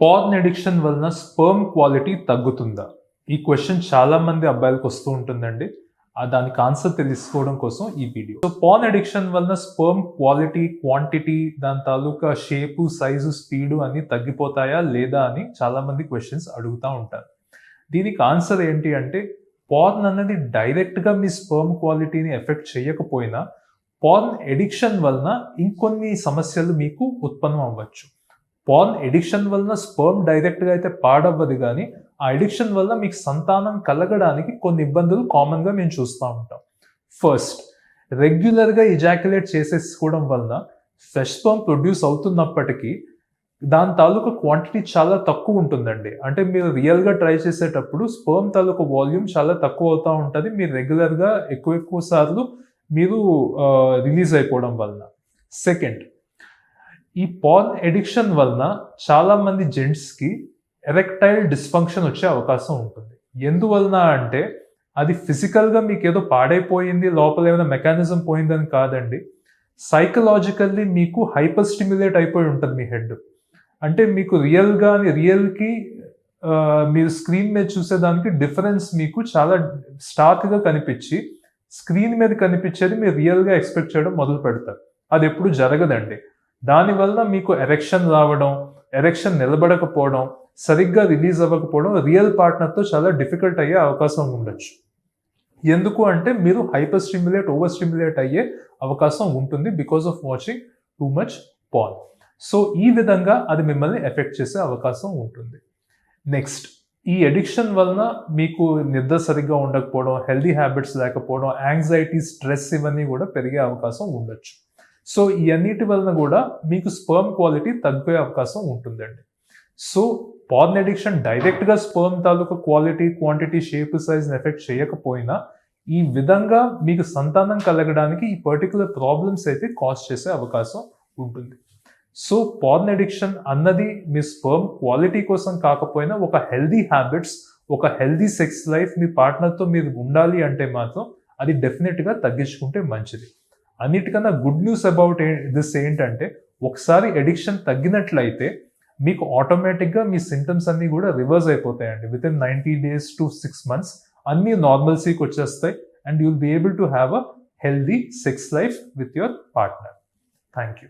Porn addiction వలన sperm quality తగ్గుతుందా? ఈ క్వశ్చన్ చాలా మంది అబ్బాయిలకు వస్తూ ఉంటుందండి. దానికి ఆన్సర్ తెలుసుకోవడం కోసం ఈ వీడియో సో పార్న్ ఎడిక్షన్ వలన స్పర్మ్ క్వాలిటీ క్వాంటిటీ దాని తాలూకా షేపు సైజు స్పీడు అన్ని తగ్గిపోతాయా లేదా అని చాలా మంది క్వశ్చన్స్ అడుగుతూ ఉంటారు. దీనికి ఆన్సర్ ఏంటి అంటే పార్న్ అనేది డైరెక్ట్గా మీ స్పర్మ్ క్వాలిటీని ఎఫెక్ట్ చేయకపోయినా పార్న్ ఎడిక్షన్ వలన ఇంకొన్ని సమస్యలు మీకు ఉత్పన్నం అవ్వచ్చు. పార్న్ ఎడిక్షన్ వలన స్పర్మ్ డైరెక్ట్గా అయితే పాడవ్వదు కానీ ఆ ఎడిక్షన్ వల్ల మీకు సంతానం కలగడానికి కొన్ని ఇబ్బందులు కామన్గా మేము చూస్తూ ఉంటాం. ఫస్ట్ రెగ్యులర్గా ఇజాక్యులేట్ చేసేసుకోవడం వలన ఫ్రెష్ స్పర్మ్ ప్రొడ్యూస్ అవుతున్నప్పటికీ దాని తాలూకా క్వాంటిటీ చాలా తక్కువ ఉంటుందండి. అంటే మీరు రియల్గా ట్రై చేసేటప్పుడు స్పర్మ్ తాలూకా వాల్యూమ్ చాలా తక్కువ అవుతూ ఉంటుంది. మీరు రెగ్యులర్గా ఎక్కువ ఎక్కువ సార్లు మీరు రిలీజ్ అయిపోవడం వలన. సెకండ్ ఈ పాన్ ఎడిక్షన్ వలన చాలామంది జెంట్స్కి ఎరెక్టైల్ డిస్ఫంక్షన్ వచ్చే అవకాశం ఉంటుంది. ఎందువలన అంటే అది ఫిజికల్గా మీకు ఏదో పాడైపోయింది లోపల ఏమైనా మెకానిజం పోయిందని కాదండి. సైకలాజికల్లీ మీకు హైపర్ స్టిమ్యులేట్ అయిపోయి ఉంటుంది మీ హెడ్. అంటే మీకు రియల్గా రియల్కి మీరు స్క్రీన్ మీద చూసేదానికి డిఫరెన్స్ మీకు చాలా స్టార్క్గా కనిపించి స్క్రీన్ మీద కనిపించేది మీరు రియల్గా ఎక్స్పెక్ట్ చేయడం మొదలు పెడతారు అది ఎప్పుడు జరగదండి. దానివల్ల మీకు ఎరెక్షన్ రావడం ఎరెక్షన్ నిలబడకపోవడం సరిగ్గా రిలీజ్ అవ్వకపోవడం రియల్ పార్ట్నర్తో చాలా డిఫికల్ట్ అయ్యే అవకాశం ఉండొచ్చు. ఎందుకు అంటే మీరు హైపర్ స్టిమ్యులేట్ ఓవర్ స్టిమ్యులేట్ అయ్యే అవకాశం ఉంటుంది because of watching too much porn. So ఈ విధంగా అది మిమ్మల్ని ఎఫెక్ట్ చేసే అవకాశం ఉంటుంది. నెక్స్ట్ ఈ ఎడిక్షన్ వలన మీకు నిద్ర సరిగ్గా ఉండకపోవడం హెల్దీ హ్యాబిట్స్ లేకపోవడం యాంగ్జైటీ స్ట్రెస్ ఇవన్నీ కూడా పెరిగే అవకాశం ఉండొచ్చు. సో ఈ అన్నిటి వలన కూడా మీకు స్పర్మ్ క్వాలిటీ తగ్గిపోయే అవకాశం ఉంటుందండి. సో పార్న్ ఎడిక్షన్ డైరెక్ట్గా స్పర్మ్ తాలూకా quality quantity shape size effect చేయకపోయినా ఈ విధంగా మీకు సంతానం కలగడానికి ఈ పర్టికులర్ ప్రాబ్లమ్స్ అయితే కాజ్ చేసే అవకాశం ఉంటుంది. సో పార్న్ ఎడిక్షన్ అన్నది మీ స్పర్మ్ క్వాలిటీ కోసం కాకపోయినా ఒక హెల్దీ హ్యాబిట్స్ ఒక హెల్దీ సెక్స్ లైఫ్ మీ పార్ట్నర్తో మీరు ఉండాలి అంటే మాత్రం అది డెఫినెట్గా తగ్గించుకుంటే మంచిది. అన్నిటికన్నా గుడ్ న్యూస్ అబౌట్ దిస్ ఏంటంటే ఒకసారి ఎడిక్షన్ తగ్గినట్లయితే మీకు ఆటోమేటిక్గా మీ సింటమ్స్ అన్నీ కూడా రివర్స్ అయిపోతాయండి. Within ninety days to six months అన్నీ నార్మల్సీకి వచ్చేస్తాయి and you'll will be able to have a healthy sex life with your partner thank you